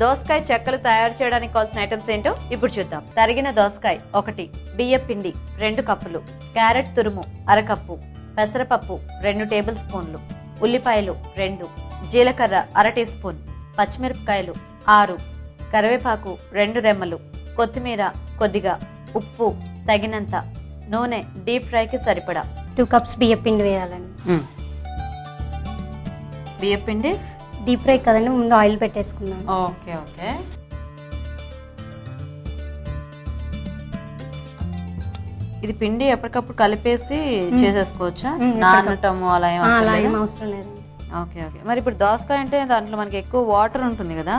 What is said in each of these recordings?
దోసకాయ చెక్కలు తయారు చేయడానికి కావాల్సిన ఐటమ్స్ ఏంటో ఇప్పుడు చూద్దాం. తరిగిన దోసకాయ ఒకటి బియ్య పిండి రెండు కప్పులు క్యారెట్ తురుము అరకప్పు పెసరపప్పు రెండు టేబుల్ స్పూన్లు ఉల్లిపాయలు రెండు జీలకర్ర అర టీ స్పూన్ పచ్చిమిరపకాయలు ఆరు కరివేపాకు రెండు రెమ్మలు కొత్తిమీర కొద్దిగా ఉప్పు తగినంత నూనె డీప్ ఫ్రైకి సరిపడా. టూ కప్స్ బియ్య పిండి వేయాలండి. బియ్య పిండి? డీప్ ఫ్రై కదండి ముందు ఆయిల్ పెట్టేసుకున్నాను ఓకే ఓకే. ఇది పిండి ఎప్పటికప్పుడు కలిపేసి చేసేసుకోవచ్చా? నానటము అలా ఏం అలా అవసరం లేదండి ఓకే ఓకే. మరి ఇప్పుడు దోసకాయ అంటే దాంట్లో మనకి ఎక్కువ వాటర్ ఉంటుంది కదా?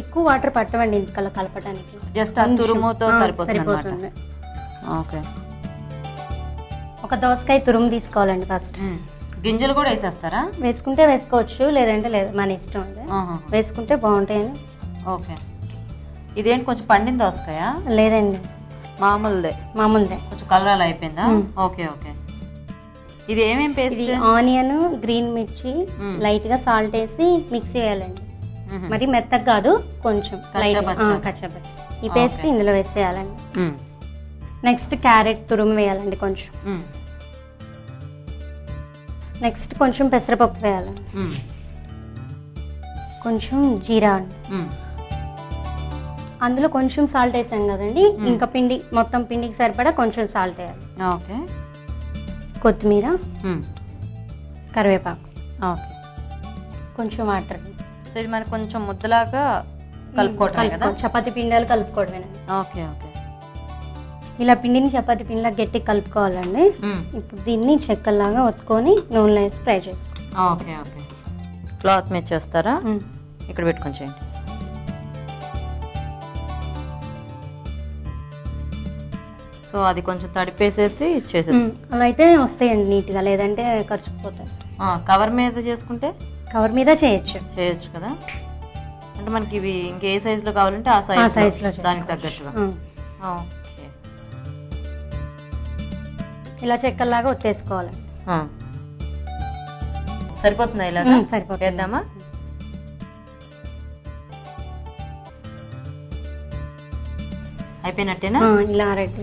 ఎక్కువ వాటర్ పట్టవండి ఇంతకల్లా కలపడానికి జస్ట్ ఆ తురుముతో సరిపోతుంది ఓకే. ఒక దోసకాయ తురుము తీసుకోవాలండి ఫస్ట్. గింజలు కూడా వేసేస్తారా వేసుకుంటే వేసుకోవచ్చు లేదంటే లేదు మన ఇష్టం ఆహా. వేసుకుంటే బాగుంటాయని ఓకే ఇదేంటి కొంచెం పండిన దోసకాయ లేదండి మామూలుదే మామూలుదే కొంచెం కలర్ అలా అయిపోయిందా. ఓకే ఓకే ఇది ఏమేం పేస్ట్ ఇది ఆనియన్ గ్రీన్ మిర్చి మ్మ్. లైట్గా సాల్ట్ వేసి మిక్సీ వేయాలండి మ్మ్. మరి మెత్తగా కాదు కొంచెం లైట్ కచ్చాపచ్చా. కచ్చపచ్చి ఈ పేస్ట్. ఇందులో వేసేయాలండి. నెక్స్ట్ క్యారెట్ తురుము వేయాలండి కొంచెం. నెక్స్ట్ కొంచెం పెసరపప్పు వేయాలండి మ్మ్. కొంచెం జీరా. అందులో కొంచెం సాల్ట్ వేసాం కదండి. ఇంకా పిండి మొత్తం పిండికి సరిపడా కొంచెం సాల్ట్ వేయాలి. ఓకే. కొత్తిమీర. కరివేపాకు. ఓకే. కొంచెం వాటర్. సో ఇది మనకి కొంచెం ముద్దలాగా కలుపుకోవటం కదా? చపాతి పిండాలు కలుపుకోవడమేనండి ఓకే ఓకే. ఇలా పిండిని చపాతి పిండిలా గట్టి కలుపుకోవాలండి. ఇప్పుడు దీన్ని చెక్కల్లాగా ఒత్తుకొని నూనెలో వేసి ఫ్రై చేసుకోవాలి. Okay okay. క్లాత్ మీద చేస్తారా? ఇక్కడ పెట్టుకొని చేయండి. సో అది కొంచెం తడిపేసేసి చేసేసి అలా అయితే వస్తాయండి నీట్గా లేదంటే ఖర్చుకుపోతాయి కవర్ మీద చేసుకుంటే? కవర్ మీద చేయొచ్చు. చేయొచ్చు కదా? అంటే మనకి ఇవి ఇంకే సైజులో కావాలంటే ఆ సైజ్ దానికి తగ్గట్టుగా. ఇలా చెక్కల్లాగా ఒత్తేసుకోవాలి ఆ. సరిపోతుందా ఇలాగా? ఉమ్, సరిపోతుంది. వేద్దామా? అయిపోయినట్టేనా? ఇలా రెడ్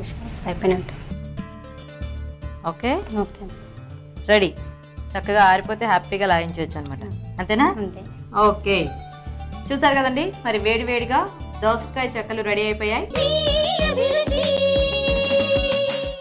అయిపోయినట్టు. ఓకే. ఓకే. రెడీ. చక్కగా ఆరిపోతే హ్యాపీగా లాగించవచ్చు అనమాట అంతేనా? అంతే. ఓకే. చూసారు కదండి? మరి వేడి వేడిగా దోసకాయ చెక్కలు రెడీ అయిపోయాయి.